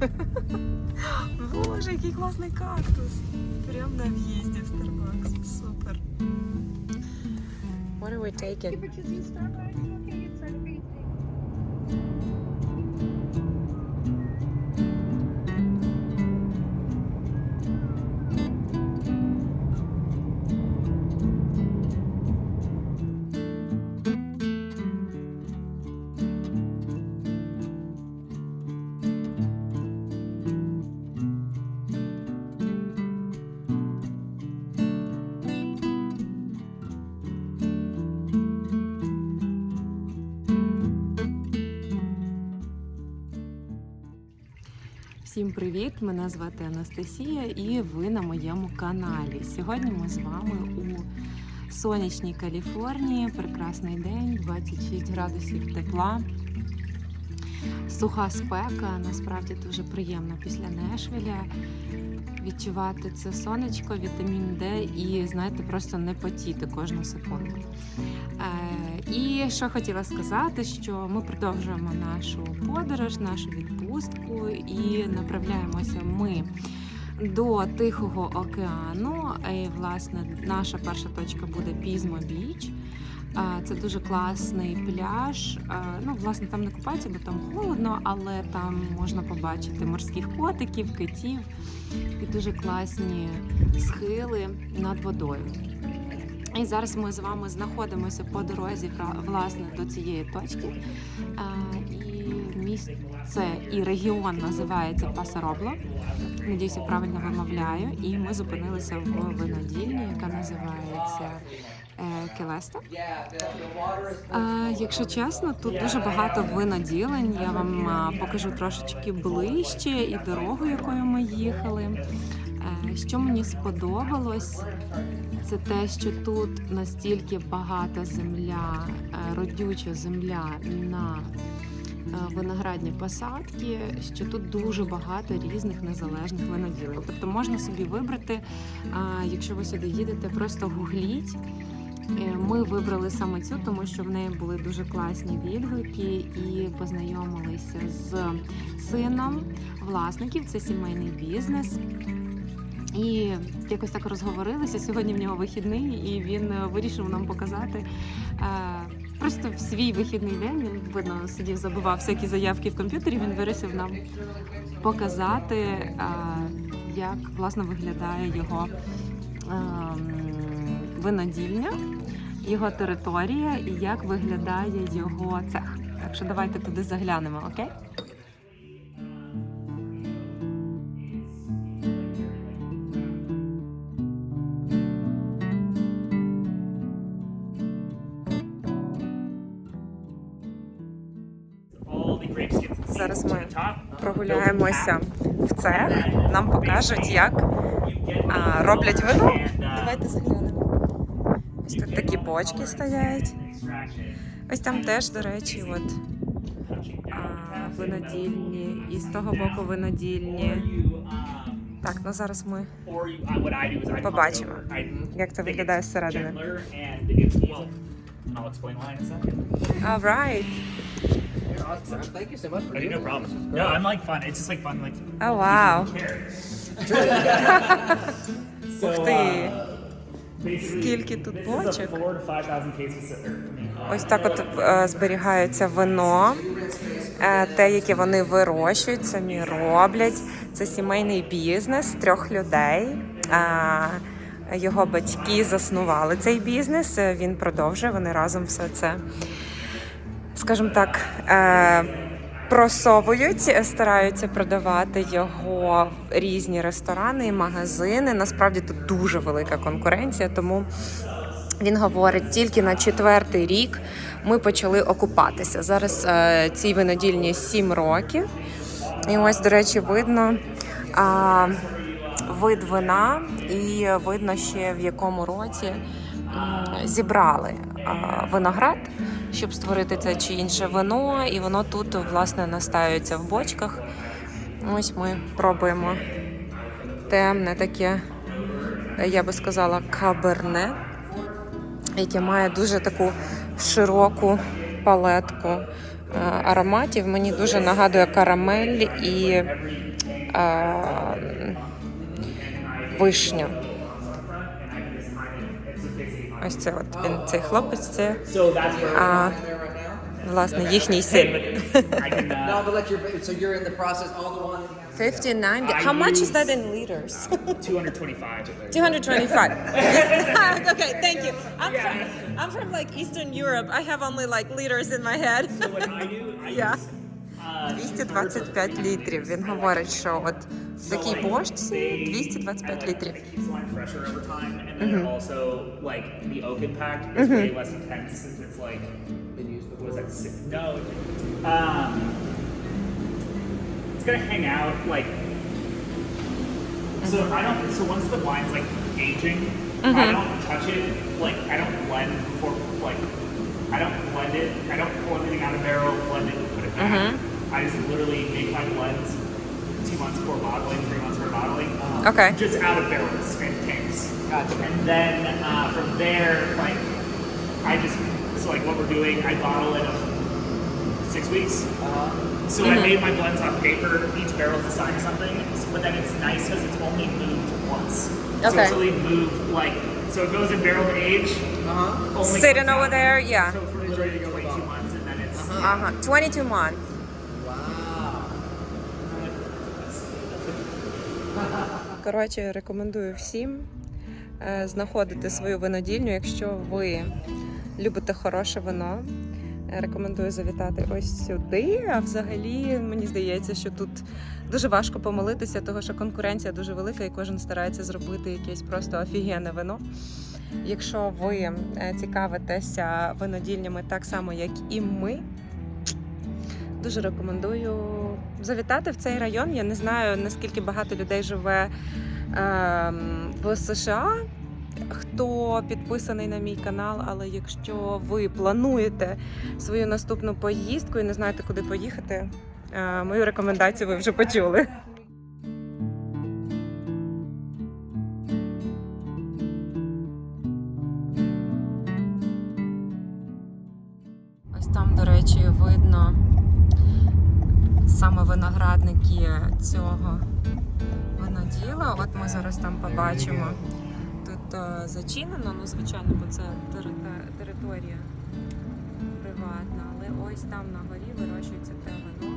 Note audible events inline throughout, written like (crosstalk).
ти. Боже, який класний кактус. Прямо на в'їзді в Starbucks. Супер. What are we taking? Всім привіт! Мене звати Анастасія і ви на моєму каналі. Сьогодні ми з вами у сонячній Каліфорнії. Прекрасний день, 26 градусів тепла. Суха спека, насправді дуже приємно після Нешвіля відчувати це сонечко, вітамін Д і знаєте, просто не потіти кожну секунду. Е, І що хотіла сказати, що ми продовжуємо нашу подорож, нашу і направляємося ми до Тихого океану. І, власне, наша перша точка буде Пізмо Біч. Це дуже класний пляж. Ну, власне, там не купаються, бо там холодно, але там можна побачити морських котиків, китів і дуже класні схили над водою. І зараз ми з вами знаходимося по дорозі власне до цієї точки. А, І і регіон називається Пасаробло. Надіюсь, я правильно вимовляю. І ми зупинилися в винодільні, яка називається е, Келеста. А, якщо чесно, тут дуже багато виноділень. Я вам покажу трошечки ближче і дорогу, якою ми їхали. Е, Що мені сподобалось, це те, що тут настільки багата земля, е, родюча земля на виноградні посадки, що тут дуже багато різних незалежних виноділок. Тобто можна собі вибрати, якщо ви сюди їдете, просто гугліть. Е, Ми вибрали саме цю, тому що в неї були дуже класні відгуки і познайомилися з сином власників. Це сімейний бізнес. І якось так розговорилися. Сьогодні в нього вихідний, і він е, вирішив нам показати. Просто в свій вихідний день він видно сидів, забивав всякі заявки в комп'ютері. Він вирішив нам показати, як власне виглядає його ем, винодільня, його територія і як виглядає його цех. Так що давайте туди заглянемо, окей? Зараз ми прогуляємося в цех. Нам покажуть, як а, роблять вино. Давайте заглянемо. Ось тут такі бочки стоять. Ось там теж, до речі, от а, винодільні, і з того боку винодільні. Так, ну зараз ми Побачимо, як це виглядає зсередини. I'll explain why in a second. Alright. Thank you so much Hey, doing no problem. No. I'm like fun. It's just like fun, like. Oh, wow. Ух So, ти. uh, basically, Скільки тут this is a бочок? four to five thousand cases. Or, I mean, Ось так от е, зберігається вино, е, те, яке вони вирощують, самі роблять. Це сімейний бізнес трьох людей. А, Його батьки заснували цей бізнес. е, Він продовжує. Вони разом все це, скажімо так, е, просовують, е, стараються продавати його в різні ресторани і магазини. Насправді тут дуже велика конкуренція, тому він говорить, тільки на четвертий рік ми почали окупатися. Зараз е, цій винодільні 7 років. І ось, до речі, видно а, вид вина, і видно ще в якому році м, зібрали а, виноград, щоб створити це чи інше вино, і воно тут власне настаюється в бочках. Ось ми пробуємо темне таке я би сказала, каберне, яке має дуже таку широку палетку е, ароматів. Мені дуже нагадує карамель і е, вишня. Ось це от він, цей хлопець, це So that's where а, there right now. власне їхній син. I can. No, Uh, but like you're so you're in the process. All the one. 59. How much is that in liters? (laughs) 225. 225. (laughs) (laughs) okay, thank you. I'm from, I'm from like Eastern Europe. I have only like liters in my head. So what I do, I Yeah. use. Uh, 225 літрів. Він говорить, що от в такій бочці 225 літрів. It keeps the wine fresher over time, and then it also like the oaken pact is way less intense since it's like Been used what before. is that? Six, no, um, it's gonna hang out like. So I don't. So once the wine's like aging, I don't touch it. Like I don't blend before. Like I don't blend it. I don't pull anything out of barrel, blend it, put it back. I just literally make my blends two months before bottling, three months before bottling. Um, Okay. Just out of barrels and tanks. Gotcha. And then uh, from there, like, I just, so like what we're doing, I bottle it in six weeks. Uh, So I mm-hmm. made my blends on paper. Each barrel's assigned something, but then it's nice because it's only moved once. So it's only moved like so it goes in barrel age. uh-huh. Only Sitting over out- there, yeah. So for It's ready to go 22 months, and then it's Uh-huh. uh-huh. 22 months. Коротше, рекомендую всім е, знаходити свою винодільню, якщо ви любите хороше вино. Рекомендую завітати ось сюди. А взагалі мені здається, що тут дуже важко помилитися, тому що конкуренція дуже велика, і кожен старається зробити якесь просто офігенне вино. Якщо ви е, цікавитеся винодільнями так само, як і ми, дуже рекомендую завітати в цей район. Я не знаю наскільки багато людей живе ем, в США. Хто підписаний на мій канал, але якщо ви плануєте свою наступну поїздку і не знаєте, куди поїхати, е, мою рекомендацію ви вже почули. Ось там, до речі, видно саме виноградники цього виноділа. От ми зараз там побачимо. Тут е, зачинено, ну звичайно, бо це територія приватна, але ось там на горі вирощується те вино,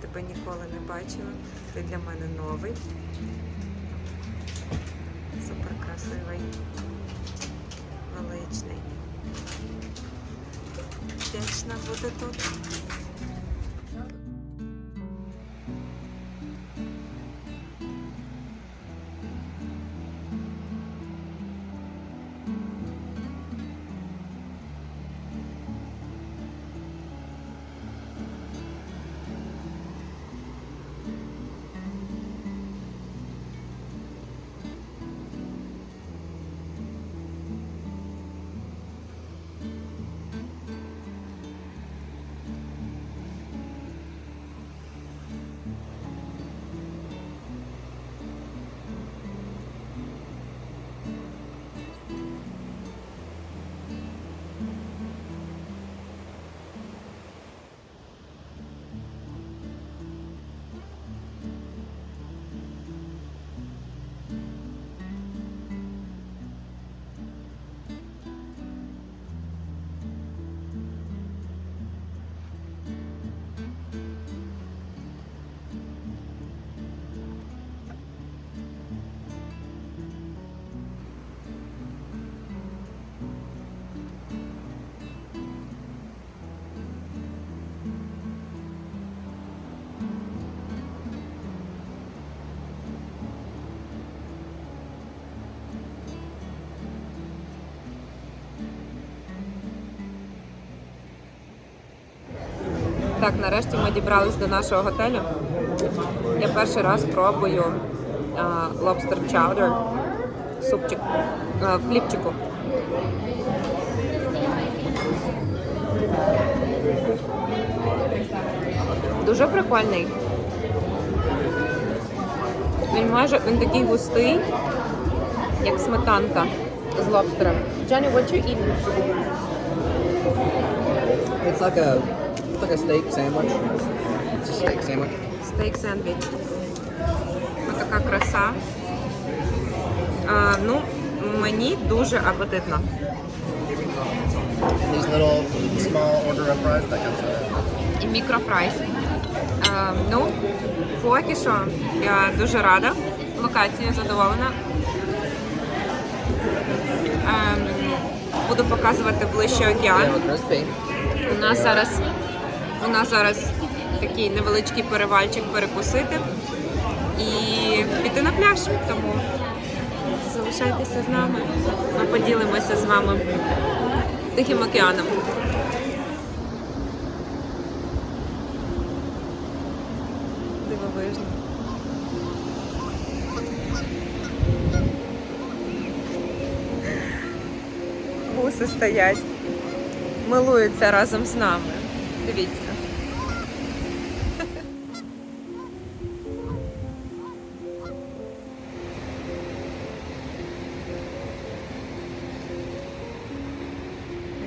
тебе ніколи не бачила. Ти для мене новий. Супер красивий, величний. Вдячна бути тут. Так, нарешті ми дібрались до нашого готелю. Я перший раз пробую lobster chowder, супчик а, в хлібчику. Дуже прикольний. Він майже він такий густий, як сметанка з лобстером. Johnny, what you eating? It's like a like a steak sandwich. It's a steak sandwich. Стейк сендвіч. Ось така краса. А, ну, мені дуже апетитно. These little small order of fries that comes with. І мікрофрайс. А, ну, поки що я дуже рада. Локацією задоволена. Ем, буду показувати ближче океан. У нас зараз у нас зараз такий невеличкий перевальчик перекусити і піти на пляж. Тому залишайтеся з нами. Ми поділимося з вами Тихим океаном. Дивовижно. Гуси стоять милуються разом з нами. Дивіться.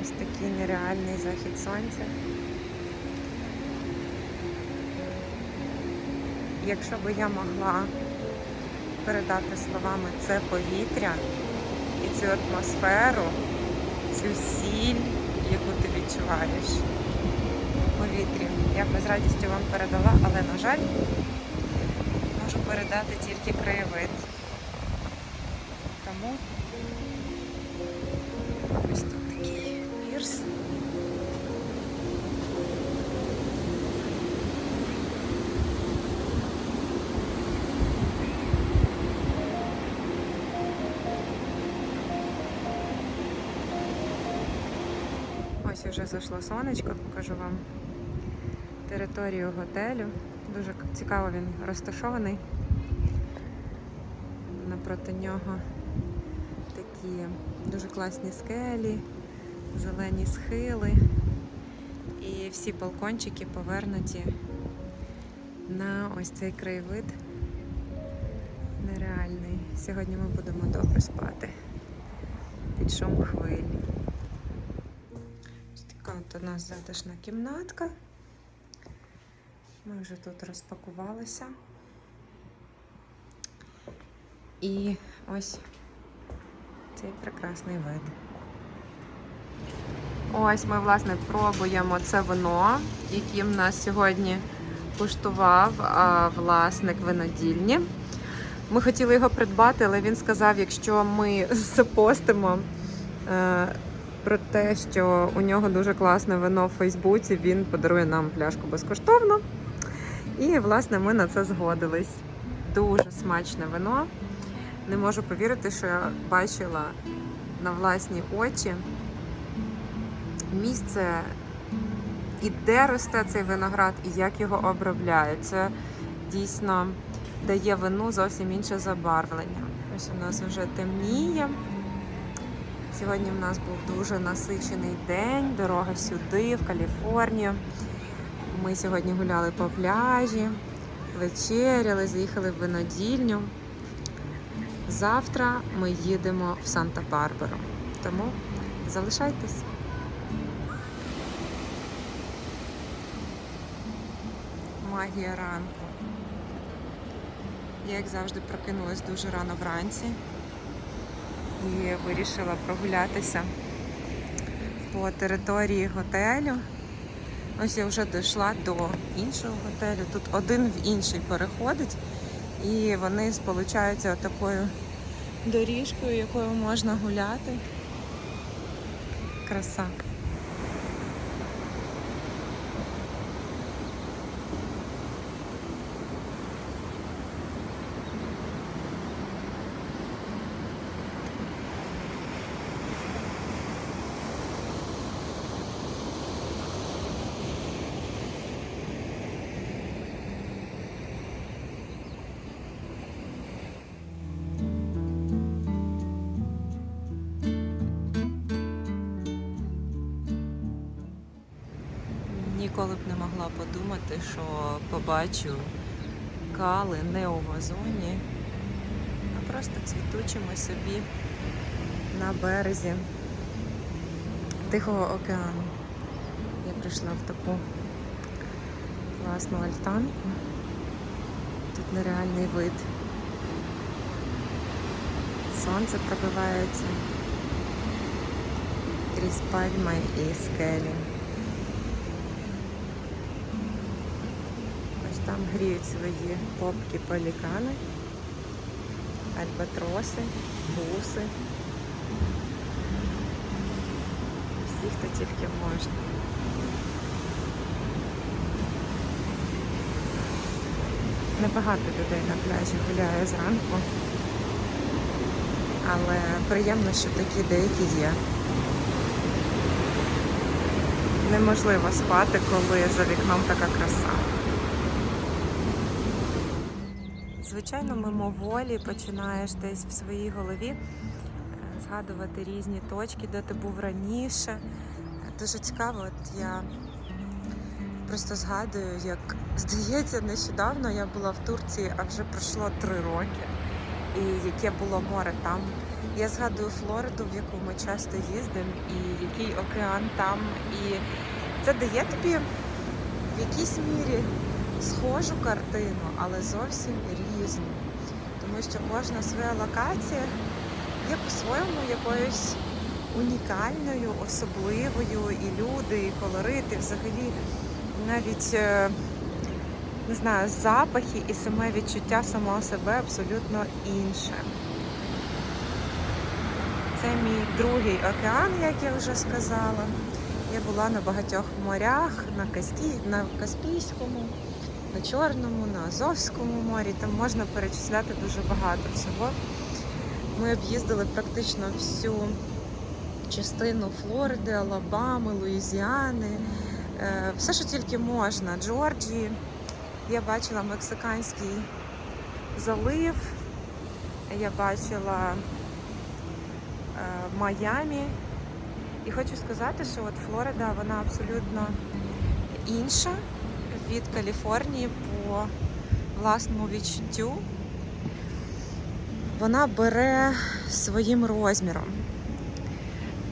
Ось такий нереальний захід сонця. Якщо би я могла передати словами це повітря і цю атмосферу, цю сіль, яку ти відчуваєш в повітрі. Я б з радістю вам передала, але, на жаль, можу передати тільки краєвид. Тому ось тут такий пірс. Ось вже зайшло сонечко, покажу вам територію готелю. Дуже цікаво він розташований. Напроти нього такі дуже класні скелі, зелені схили. І всі балкончики повернуті на ось цей краєвид нереальний. Сьогодні ми будемо добре спати під шум хвиль. Ось така от у нас затишна кімнатка. Ми вже тут розпакувалися. І ось цей прекрасний вид. Ось ми, власне, пробуємо це вино, яким нас сьогодні куштував а, власник винодільні. Ми хотіли його придбати, але він сказав, якщо ми запостимо е, про те, що у нього дуже класне вино в Фейсбуці, він подарує нам пляшку безкоштовно. І, власне, ми на це згодились. Дуже смачне вино. Не можу повірити, що я бачила на власні очі місце, і де росте цей виноград, і як його обробляють. Це дійсно дає вину зовсім інше забарвлення. Ось у нас вже темніє. Сьогодні в нас був дуже насичений день, дорога сюди, в Каліфорнію. Ми сьогодні гуляли по пляжі, вечеряли, заїхали в винодільню. Завтра ми їдемо в Санта-Барбару. Тому залишайтесь. Магія ранку. Я, як завжди, прокинулась дуже рано вранці і вирішила прогулятися по території готелю. Ось я вже дійшла до іншого готелю. Тут один в інший переходить, і вони сполучаються такою доріжкою, якою можна гуляти. Краса. Могла подумати, що побачу кали не у вазоні, а просто цвітучими собі на березі Тихого океану. Я прийшла в таку класну альтанку. Тут нереальний вид. Сонце пробивається крізь пальми і скелі. Ось там гріють свої попки пелікани, альбатроси, буси. Всі, хто тільки можна. Небагато людей на пляжі гуляє зранку, але приємно, що такі деякі є. Неможливо спати, коли за вікном така краса. Звичайно, мимоволі починаєш десь в своїй голові е, згадувати різні точки, де ти був раніше. Дуже цікаво, от я просто згадую, як здається, нещодавно я була в Турції, а вже пройшло три роки. І яке було море там. Я згадую Флориду, в яку ми часто їздимо, і який океан там. І це дає тобі в якійсь мірі схожу картину, але зовсім різну. Тому що кожна своя локація є по-своєму якоюсь унікальною, особливою, і люди, і колорити, взагалі навіть е, не знаю, запахи і саме відчуття самого себе абсолютно інше. Це мій другий океан, як я вже сказала. Я була на багатьох морях, на, Каспі... на Каспійському, на Чорному, на Азовському морі. Там можна перечисляти дуже багато всього. Ми об'їздили практично всю частину Флориди, Алабами, Луїзіани, е, все, що тільки можна. Джорджії. Я бачила мексиканський залив, я бачила е, Майамі. І хочу сказати, що от Флорида вона абсолютно інша від Каліфорнії по власному відчуттю. Вона бере своїм розміром.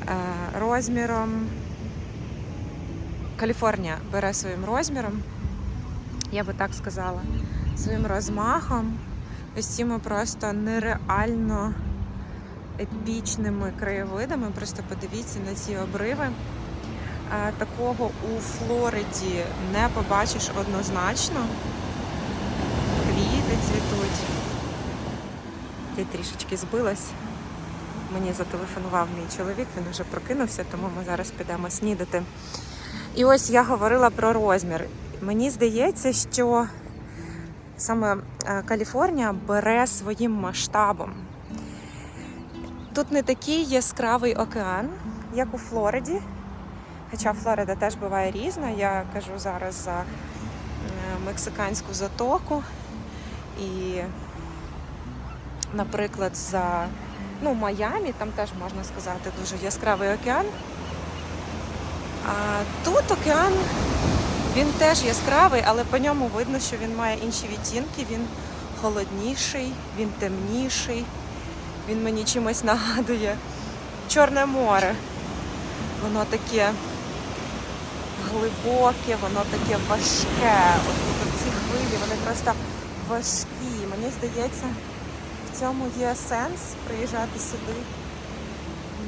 Е, Розміром Каліфорнія бере своїм розміром, я би так сказала, своїм розмахом, ось просто нереально епічними краєвидами. Просто подивіться на ці обриви. Е, Такого у Флориді не побачиш однозначно. Квіти цвітуть. Я трішечки збилась. Мені зателефонував мій чоловік, він вже прокинувся, тому ми зараз підемо снідати. І ось я говорила про розмір. Мені здається, що саме е, Каліфорнія бере своїм масштабом. Тут не такий яскравий океан, як у Флориді. Хоча Флорида теж буває різна. Я кажу зараз за е, мексиканську затоку і, наприклад, за ну, Майамі, там теж можна сказати дуже яскравий океан. А тут океан він теж яскравий, але по ньому видно, що він має інші відтінки. Він холодніший, він темніший. Він мені чимось нагадує Чорне море. Воно таке глибоке, воно таке важке. От, ці хвилі, вони просто важкі. Мені здається, в цьому є сенс приїжджати сюди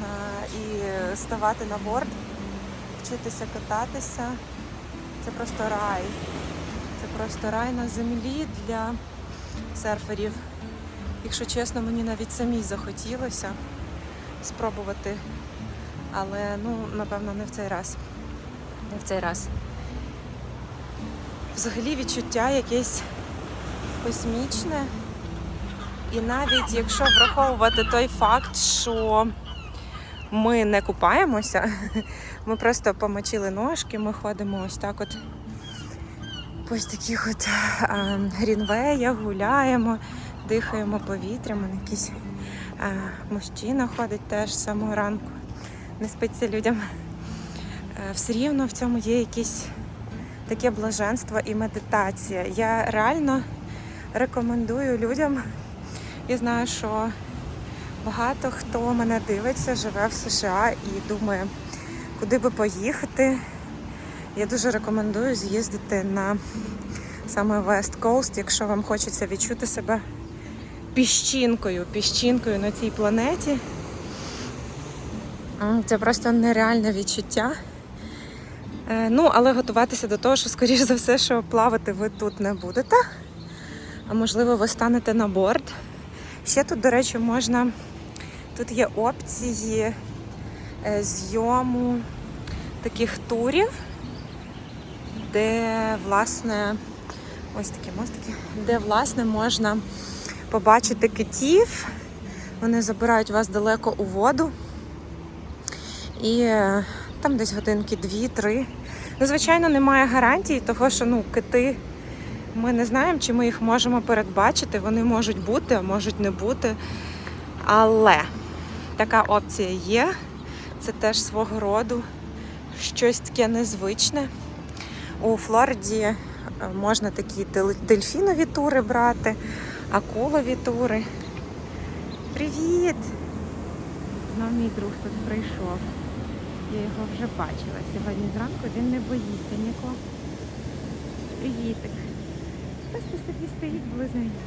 на, і ставати на борт, вчитися кататися. Це просто рай. Це просто рай на землі для серферів. Якщо чесно, мені навіть самій захотілося спробувати. Але ну, напевно, не в цей раз. Не в цей раз. Взагалі відчуття якесь космічне. І навіть якщо враховувати той факт, що ми не купаємося, (laughs) ми просто помочили ножки, ми ходимо ось так от по ось таких от грінвеях, гуляємо, дихаємо повітрям, якийсь мужчина ходить теж з самого ранку, не спиться людям. Е, Все рівно в цьому є якийсь таке блаженство і медитація. Я реально рекомендую людям. Я знаю, що багато хто мене дивиться, живе в США і думає, куди би поїхати. Я дуже рекомендую з'їздити на саме West Coast, якщо вам хочеться відчути себе піщинкою, піщинкою на цій планеті. Це просто нереальне відчуття. Е, Ну, але готуватися до того, що, скоріш за все, що плавати ви тут не будете. А можливо, ви станете на борт. Ще тут, до речі, можна. Тут є опції е, зйому таких турів, де, власне, ось такі мостики, де, власне, можна побачити китів. Вони забирають вас далеко у воду. І е, там десь годинки дві-три. Ну, звичайно, немає гарантії, того, що ну, кити ми не знаємо, чи ми їх можемо передбачити. Вони можуть бути, а можуть не бути. Але така опція є. Це теж свого роду щось таке незвичне. У Флориді е, можна такі дельфінові тури брати, акулові тури. Привіт! Знов мій друг тут прийшов. Я його вже бачила сьогодні зранку, він не боїться нікого. Привітик. Просто собі стоїть близненько.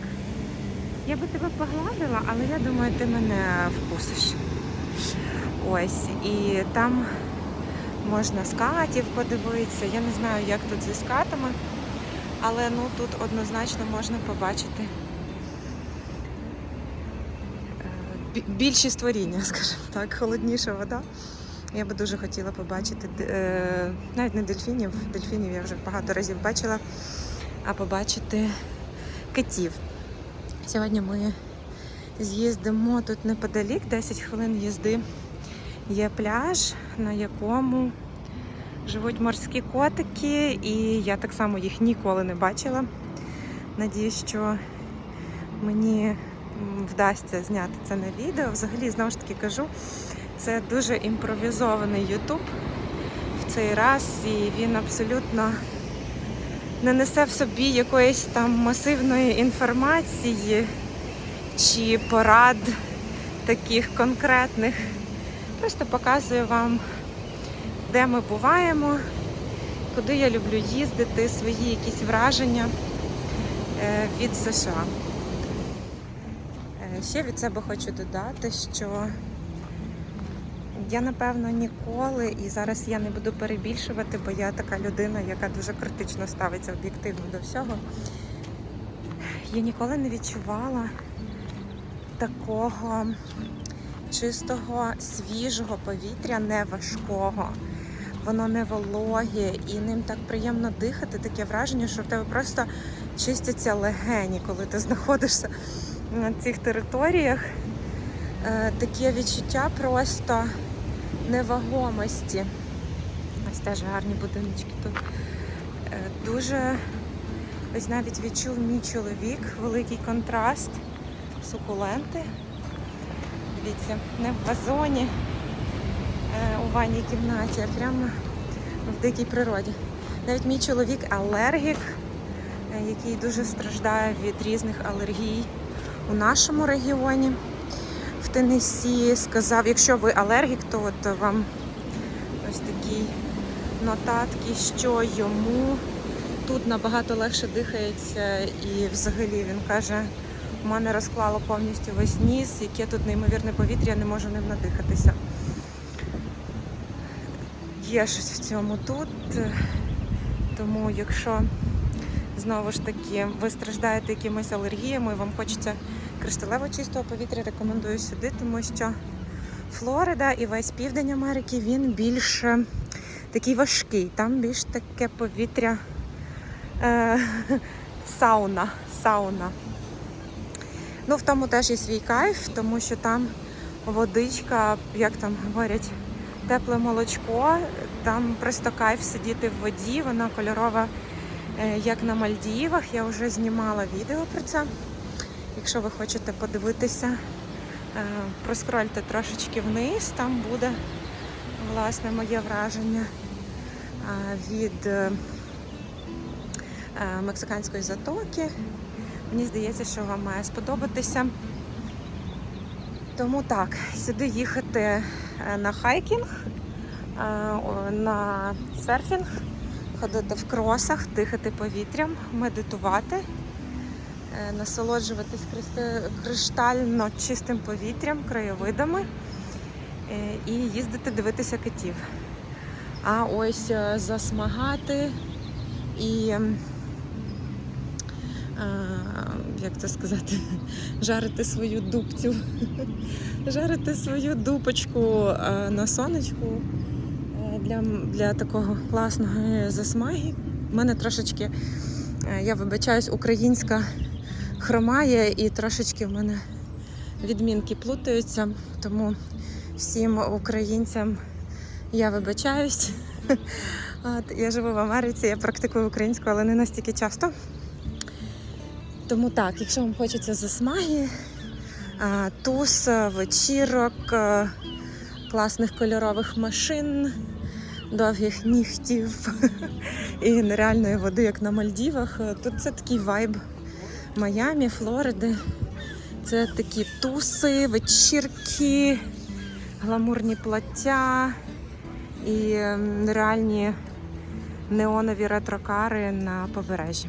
Я би тебе погладила, але я думаю, ти мене вкусиш. Ось, і там можна скатів подивитися. Я не знаю, як тут зі скатами, але ну тут однозначно можна побачити е, бі- більші створіння, (laughs) скажімо так, холодніша вода. Я би дуже хотіла побачити е, навіть не дельфінів, дельфінів я вже багато разів бачила, а побачити китів. Сьогодні ми з'їздимо тут неподалік, 10 хвилин їзди. Є пляж, на якому живуть морські котики, і я так само їх ніколи не бачила. Надіюсь, що мені вдасться зняти це на відео. Взагалі, знову ж таки кажу, це дуже імпровізований Ютуб в цей раз, і він абсолютно не несе в собі якоїсь там масивної інформації чи порад таких конкретних. Просто показую вам, де ми буваємо, куди я люблю їздити, свої якісь враження е, від США. Е, Ще від себе хочу додати, що я напевно ніколи, і зараз я не буду перебільшувати, бо я така людина, яка дуже критично ставиться об'єктивно до всього. Я ніколи не відчувала такого чистого, свіжого повітря, не важкого. Воно не вологе і ним так приємно дихати. Таке враження, що в тебе просто чистяться легені, коли ти знаходишся на цих територіях. Е, Таке відчуття просто невагомості. Ось теж гарні будиночки тут. Е, Дуже ось навіть відчув мій чоловік великий контраст, сукуленти. Дивіться, не в вазоні е, у ванній кімнаті, а прямо в дикій природі. Навіть мій чоловік алергік, е, який дуже страждає від різних алергій у нашому регіоні в Теннессі, сказав, якщо ви алергік, то от вам ось такі нотатки, що йому тут набагато легше дихається, і взагалі він каже, у мене розклало повністю весь ніс, яке тут неймовірне повітря, я не можу ним надихатися. Є щось в цьому тут, тому якщо знову ж таки ви страждаєте якимись алергіями, вам хочеться кришталево чистого повітря, рекомендую сюди, тому що Флорида і весь південь Америки він більш е, такий важкий. Там більш таке повітря е, сауна. сауна. Ну, в тому теж є свій кайф, тому що там водичка, як там говорять, тепле молочко. Там просто кайф сидіти в воді, вона кольорова, е, як на Мальдівах. Я вже знімала відео про це. Якщо ви хочете подивитися, е, проскрольте трошечки вниз, там буде власне моє враження е, від е, мексиканської затоки. Мені здається, що вам має сподобатися. Тому так, сюди їхати на хайкінг, на серфінг, ходити в кросах, дихати повітрям, медитувати, насолоджуватись кристи- криштально чистим повітрям, краєвидами е, і їздити дивитися китів. А ось е, засмагати і. е, Як це сказати, (laughs) жарити свою дубцю, (laughs) жарити свою дупочку е, на сонечку е, для, для такого класного засмаги. У мене трошечки, е, я вибачаюсь, українська хромає і трошечки в мене відмінки плутаються, тому всім українцям я вибачаюсь. (laughs) От, я живу в Америці, я практикую українську, але не настільки часто. Тому так, якщо вам хочеться засмаги, туз, вечірок, класних кольорових машин, довгих нігтів (laughs) і нереальної води, як на Мальдівах, тут це такий вайб Майамі, Флориди. Це такі туси, вечірки, гламурні плаття і реальні неонові ретрокари на побережжі.